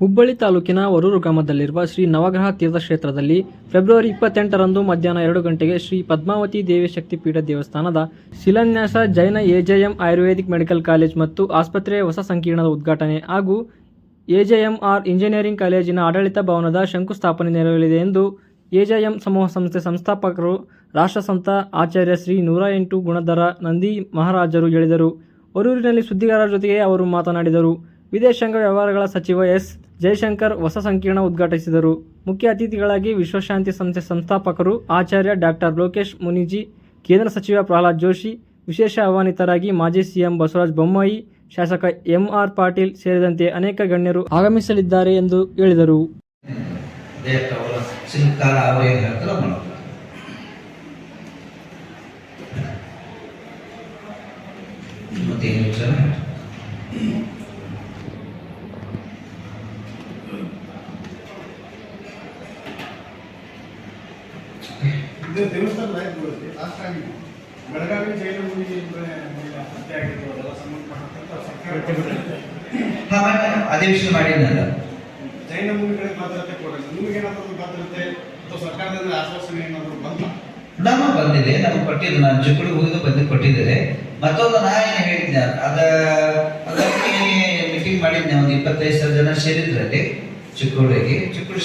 ಹುಬ್ಬಳ್ಳಿ ತಾಲೂಕಿನ ವರೂರು ಗ್ರಾಮದಲ್ಲಿರುವ ಶ್ರೀ ನವಗ್ರಹ ತೀರ್ಥಕ್ಷೇತ್ರದಲ್ಲಿ ಫೆಬ್ರವರಿ ಇಪ್ಪತ್ತೆಂಟರಂದು ಮಧ್ಯಾಹ್ನ ಎರಡು ಗಂಟೆಗೆ ಶ್ರೀ ಪದ್ಮಾವತಿ ದೇವಿ ಶಕ್ತಿಪೀಠ ದೇವಸ್ಥಾನದ ಶಿಲಾನ್ಯಾಸ Jain AJM Ayurvedic medical college ಮತ್ತು ಆಸ್ಪತ್ರೆಯ ಹೊಸ ಸಂಕೀರ್ಣದ ಉದ್ಘಾಟನೆ ಹಾಗೂ ಎಜೆಎಂಆರ್ ಇಂಜಿನಿಯರಿಂಗ್ ಕಾಲೇಜಿನ ಆಡಳಿತ ಭವನದ ಶಂಕುಸ್ಥಾಪನೆ ನೆರವೇರಲಿದೆ ಎಂದು ಎಜೆಎಂ ಸಮೂಹ ಸಂಸ್ಥೆ ಸಂಸ್ಥಾಪಕರು ರಾಷ್ಟ್ರಸಂತ ಆಚಾರ್ಯ ಶ್ರೀ ನೂರ ಎಂಟು ಗುಣಧರ ನಂದಿ ಮಹಾರಾಜರು ಹೇಳಿದರು. ವರೂರಿನಲ್ಲಿ ಸುದ್ದಿಗಾರರ ಜೊತೆಗೆ ಅವರು ಮಾತನಾಡಿದರು. ವಿದೇಶಾಂಗ ವ್ಯವಹಾರಗಳ ಸಚಿವ ಎಸ್. ಜಯಶಂಕರ್ ಹೊಸ ಸಂಕೀರ್ಣ ಉದ್ಘಾಟಿಸಿದರು. ಮುಖ್ಯ ಅತಿಥಿಗಳಾಗಿ ವಿಶ್ವಶಾಂತಿ ಸಂಸ್ಥೆ ಸಂಸ್ಥಾಪಕರು ಆಚಾರ್ಯ ಡಾಕ್ಟರ್ ಲೋಕೇಶ್ ಮುನಿಜಿ, ಕೇಂದ್ರ ಸಚಿವ ಪ್ರಹ್ಲಾದ್ ಜೋಶಿ, ವಿಶೇಷ ಆಹ್ವಾನಿತರಾಗಿ ಮಾಜಿ ಸಿಎಂ ಬಸವರಾಜ ಬೊಮ್ಮಾಯಿ, ಶಾಸಕ ಎಂಆರ್ ಪಾಟೀಲ್ ಸೇರಿದಂತೆ ಅನೇಕ ಗಣ್ಯರು ಆಗಮಿಸಲಿದ್ದಾರೆ ಎಂದು ಹೇಳಿದರು. ಇದು ದೇವಸ್ಥಾನದ ಆಯ್ತು ಬರುತ್ತೆ ಲಾಸ್ಟ್ ಆಗಿದೆ ಬೆಳಗಾವಿ ಜೈಲು ಮುಗಿ ಹತ್ಯೆ ಆಗಿತ್ತು ಅದೆಲ್ಲ ಸಂಬಂಧಪಟ್ಟಂತ ಸರ್ಕಾರ ವಿಷಯ ಮಾಡಿದ್ನಲ್ಲ. ಜೈನ ಮುನಿಗಳಿಗೆ ಭದ್ರತೆ ಕೊಡಲ್ಲ ನಿಮಗೇನಾದ್ರು ಭದ್ರತೆ ಅಥವಾ ಸರ್ಕಾರದಿಂದ ಆಶ್ವಾಸನೆ ಏನಾದ್ರು ಬಂತ? ನಮ್ಮ ಬಂದಿದೆ. ನಮ್ಗೆ ಕೊಟ್ಟಿದ್ದು ನಾನು ಜಗಳು ಹೋಗಿದ್ದು ಬಂದು ಕೊಟ್ಟಿದ್ದಾರೆ ಮತ್ತೊಂದು ನಾ ಏನು ಹೇಳಿದ್ದೆ ಅದ ಅದಕ್ಕೆ ಮೀಟಿಂಗ್ ಮಾಡಿದ್ದೆ ಒಂದು ಇಪ್ಪತ್ತೈದು ಸಾವಿರ ಜನ ಸೇರಿದ್ರಲ್ಲಿ ಚಿಕ್ಕುಳಿಗೆ ಚಿಕ್ಕೂರು